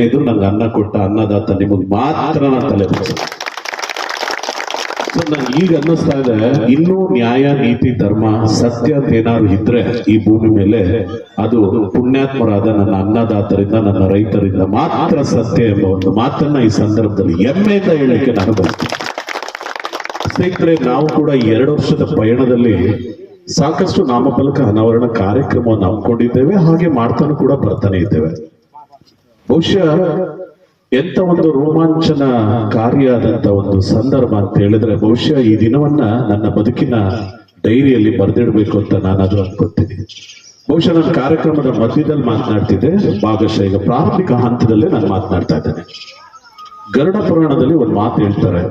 ಇದು ನಂಗೆ ಅನ್ನ ಕೊಟ್ಟ ಅನ್ನದಾತ ನಿಮಗೆ ಮಾತ್ರ ನಾನು ತಲೆ ಈಗ ಅನ್ನಿಸ್ತಾ ಇದೆ, ಇನ್ನೂ ನ್ಯಾಯ, ನೀತಿ, ಧರ್ಮ, ಸತ್ಯ ಏನಾದ್ರು ಇದ್ರೆ ಈ ಭೂಮಿ ಮೇಲೆ ಅದು ಪುಣ್ಯಾತ್ಮರಾದ ನನ್ನ ಅನ್ನದಾತರಿಂದ, ನನ್ನ ರೈತರಿಂದ ಮಾತ್ರ ಸತ್ಯ ಎಂಬ ಒಂದು ಮಾತನ್ನ ಈ ಸಂದರ್ಭದಲ್ಲಿ ಹೆಮ್ಮೆಯಿಂದ ಹೇಳಕ್ಕೆ ನಾನು ಬರ್ತೇನೆ ನಾವು ಕೂಡ ಎರಡು ವರ್ಷದ ಪಯಣದಲ್ಲಿ ಸಾಕಷ್ಟು ನಾಮಫಲಕ ಅನಾವರಣ ಕಾರ್ಯಕ್ರಮವನ್ನು ಹಮ್ಮಿಕೊಂಡಿದ್ದೇವೆ, ಹಾಗೆ ಮಾಡ್ತಾನೂ ಕೂಡ ಬರ್ತಾನೆ ಇದ್ದೇವೆ. ಬಹುಶಃ ಎಂತ ಒಂದು ರೋಮಾಂಚನ ಆದಂತ ಒಂದು ಸಂದರ್ಭ ಅಂತ ಹೇಳಿದ್ರೆ ಬಹುಶಃ ಈ ದಿನವನ್ನ ನನ್ನ ಬದುಕಿನ ಡೈರಿಯಲ್ಲಿ ಬರೆದಿಡ್ಬೇಕು ಅಂತ ನಾನು ಅದು ಅನ್ಕೊತೀನಿ. ಬಹುಶಃ ನನ್ನ ಕಾರ್ಯಕ್ರಮದ ಮಧ್ಯದಲ್ಲಿ ಮಾತನಾಡ್ತಿದ್ದೆ, ಭಾಗಶಃ ಈಗ ಪ್ರಾರಂಭಿಕ ಹಂತದಲ್ಲೇ ನಾನು ಮಾತನಾಡ್ತಾ ಇದ್ದೇನೆ. ಗರುಡ ಪುರಾಣದಲ್ಲಿ ಒಂದು ಮಾತು ಹೇಳ್ತಾರೆ,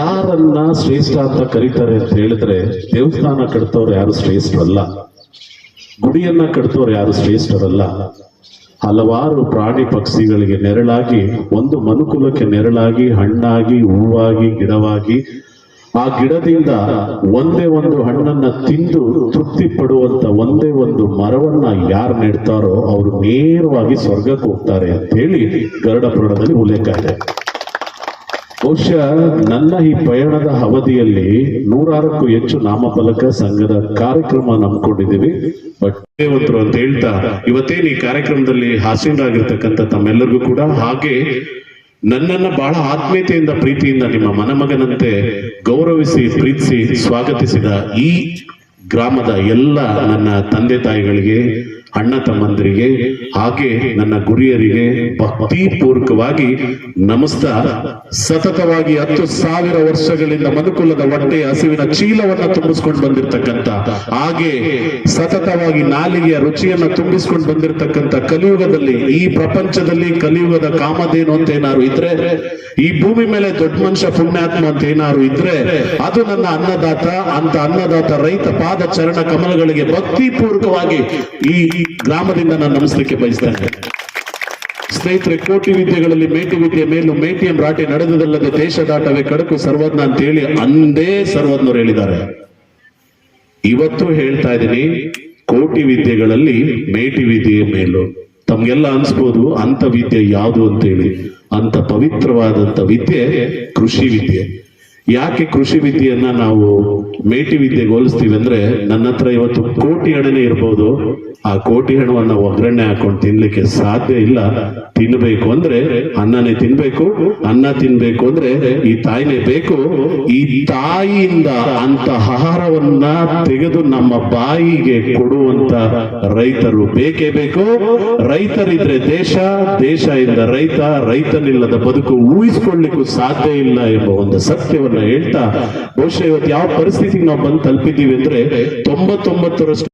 ಯಾರನ್ನ ಶ್ರೇಷ್ಠ ಅಂತ ಕರೀತಾರೆ ಅಂತ ಹೇಳಿದ್ರೆ ದೇವಸ್ಥಾನ ಕಟ್ತವ್ರು ಯಾರು ಶ್ರೇಷ್ಠರಲ್ಲ? ಗುಡಿಯನ್ನ ಕಟ್ತವ್ರು ಯಾರು ಶ್ರೇಷ್ಠರಲ್ಲ? ಹಲವಾರು ಪ್ರಾಣಿ ಪಕ್ಷಿಗಳಿಗೆ ನೆರಳಾಗಿ, ಒಂದು ಮನುಕುಲಕ್ಕೆ ನೆರಳಾಗಿ, ಹಣ್ಣಾಗಿ, ಹೂವಾಗಿ, ಗಿಡವಾಗಿ, ಆ ಗಿಡದಿಂದ ಒಂದೇ ಒಂದು ಹಣ್ಣನ್ನ ತಿಂದು ತೃಪ್ತಿ ಪಡುವಂತ ಒಂದೇ ಒಂದು ಮರವನ್ನ ಯಾರು ನೆಡ್ತಾರೋ ಅವರು ನೇರವಾಗಿ ಸ್ವರ್ಗಕ್ಕೆ ಹೋಗ್ತಾರೆ ಅಂತ ಹೇಳಿ ಗರುಡ ಪುರಾಣದಲ್ಲಿ ಉಲ್ಲೇಖ ಇದೆ. ಬಹುಶಃ ನನ್ನ ಈ ಪಯಣದ ಅವಧಿಯಲ್ಲಿ ನೂರಾರಕ್ಕೂ ಹೆಚ್ಚು ನಾಮಫಲಕ ಸಂಘದ ಕಾರ್ಯಕ್ರಮ ನಂಬ್ಕೊಂಡಿದ್ದೀವಿ ಬಟ್ ಅಂತ ಹೇಳ್ತಾ ಇವತ್ತೇನು ಈ ಕಾರ್ಯಕ್ರಮದಲ್ಲಿ ಹಾಸೀನರಾಗಿರ್ತಕ್ಕಂಥ ತಮ್ಮೆಲ್ಲರಿಗೂ ಕೂಡ, ಹಾಗೆ ನನ್ನನ್ನ ಬಹಳ ಆತ್ಮೀಯತೆಯಿಂದ, ಪ್ರೀತಿಯಿಂದ ನಿಮ್ಮ ಮನಮಗನಂತೆ ಗೌರವಿಸಿ, ಪ್ರೀತಿಸಿ ಸ್ವಾಗತಿಸಿದ ಈ ಗ್ರಾಮದ ಎಲ್ಲ ನನ್ನ ತಂದೆ ತಾಯಿಗಳಿಗೆ, ಅಣ್ಣ ತಮ್ಮಂದರಿಗೆ, ಹಾಗೆ ನನ್ನ ಗುರಿಯರಿಗೆ ಭಕ್ತಿಪೂರ್ವಕವಾಗಿ ನಮಸ್ಕಾರ. ಸತತವಾಗಿ ಹತ್ತು ಸಾವಿರ ವರ್ಷಗಳಿಂದ ಮನುಕುಲದ ಹೊಟ್ಟೆ ಹಸಿವಿನ ಚೀಲವನ್ನ ತುಂಬಿಸ್ಕೊಂಡು ಬಂದಿರತಕ್ಕಂತ ಹಾಗೆ ಸತತವಾಗಿ ನಾಲಿಗೆಯ ರುಚಿಯನ್ನ ತುಂಬಿಸ್ಕೊಂಡು ಬಂದಿರತಕ್ಕಂತ ಕಲಿಯುಗದಲ್ಲಿ, ಈ ಪ್ರಪಂಚದಲ್ಲಿ ಕಲಿಯುಗದ ಕಾಮಧೇನು ಅಂತ ಏನಾರು ಇದ್ರೆ, ಈ ಭೂಮಿ ಮೇಲೆ ದೊಡ್ಡ ಮನುಷ್ಯ ಪುಣ್ಯಾತ್ಮ ಅಂತ ಏನಾರು ಇದ್ರೆ, ಅದು ನನ್ನ ಅನ್ನದಾತ, ಅಂತ ಅನ್ನದಾತ ರೈತ ಪಾದ ಚರಣ ಕಮಲಗಳಿಗೆ ಭಕ್ತಿಪೂರ್ವಕವಾಗಿ ಈ ಗ್ರಾಮದಿಂದ ನಾನು ನಮಿಸ್ಲಿಕ್ಕೆ ಬಯಸ್ತೇನೆ. ಸ್ನೇಹಿತರೆ, ಕೋಟಿ ವಿದ್ಯೆಗಳಲ್ಲಿ ಮೇಟಿ ವಿದ್ಯೆ ಮೇಲು ಮೇಟಿ ರಾಟೆ ನಡೆದದಲ್ಲದೆ ದೇಶದಾಟವೇ ಕಡಕು ಸರ್ವಜ್ಞ ಅಂತ ಹೇಳಿ ಅಂದೇ ಸರ್ವಜ್ಞರು ಹೇಳಿದ್ದಾರೆ. ಇವತ್ತು ಹೇಳ್ತಾ ಇದ್ದೀನಿ, ಕೋಟಿ ವಿದ್ಯೆಗಳಲ್ಲಿ ಮೇಟಿ ವಿದ್ಯೆ ಮೇಲು. ತಮ್ಗೆಲ್ಲ ಅನ್ಸ್ಬೋದು ಅಂತ ವಿದ್ಯೆ ಯಾವುದು ಅಂತ ಹೇಳಿ ಅಂತ ಪವಿತ್ರವಾದಂತ ವಿದ್ಯೆ ಕೃಷಿ ವಿದ್ಯೆ. ಯಾಕೆ ಕೃಷಿ ವಿದ್ಯೆಯನ್ನ ನಾವು ಮೇಟಿ ವಿದ್ಯೆಗೆ ಹೋಲಿಸ್ತೀವಿ ಅಂದ್ರೆ ನನ್ನ ಹತ್ರ ಇವತ್ತು ಕೋಟಿ ಹಣನೇ ಇರ್ಬೋದು. ಆ ಕೋಟಿ ಹಣವನ್ನ ಒಗ್ಗರಣೆ ಹಾಕೊಂಡು ತಿನ್ಲಿಕ್ಕೆ ಸಾಧ್ಯ ಇಲ್ಲ. ತಿನ್ಬೇಕು ಅಂದ್ರೆ ಅನ್ನನೇ ತಿನ್ಬೇಕು, ಅನ್ನ ತಿನ್ಬೇಕು ಅಂದ್ರೆ ಈ ತಾಯಿನೇ ಬೇಕು. ಈ ತಾಯಿಯಿಂದ ಅಂತ ಆಹಾರವನ್ನ ತೆಗೆದು ನಮ್ಮ ಬಾಯಿಗೆ ಕೊಡುವಂತ ರೈತರು ಬೇಕೇ ಬೇಕು. ರೈತರಿದ್ರೆ ದೇಶ ದೇಶ ಇಂದ ರೈತ, ರೈತನಿಲ್ಲದ ಬದುಕು ಊಹಿಸ್ಕೊಳ್ಳಿಕ್ಕೂ ಸಾಧ್ಯ ಇಲ್ಲ ಎಂಬ ಒಂದು ಸತ್ಯವನ್ನ ಹೇಳ್ತಾ ಬಹುಶಃ ಇವತ್ತು ಯಾವ ಪರಿಸ್ಥಿತಿಗೆ ನಾವು ಬಂದು ತಲುಪಿದ್ದೀವಿ ಅಂದ್ರೆ ತೊಂಬತ್ತೊಂಬತ್ತರಷ್ಟು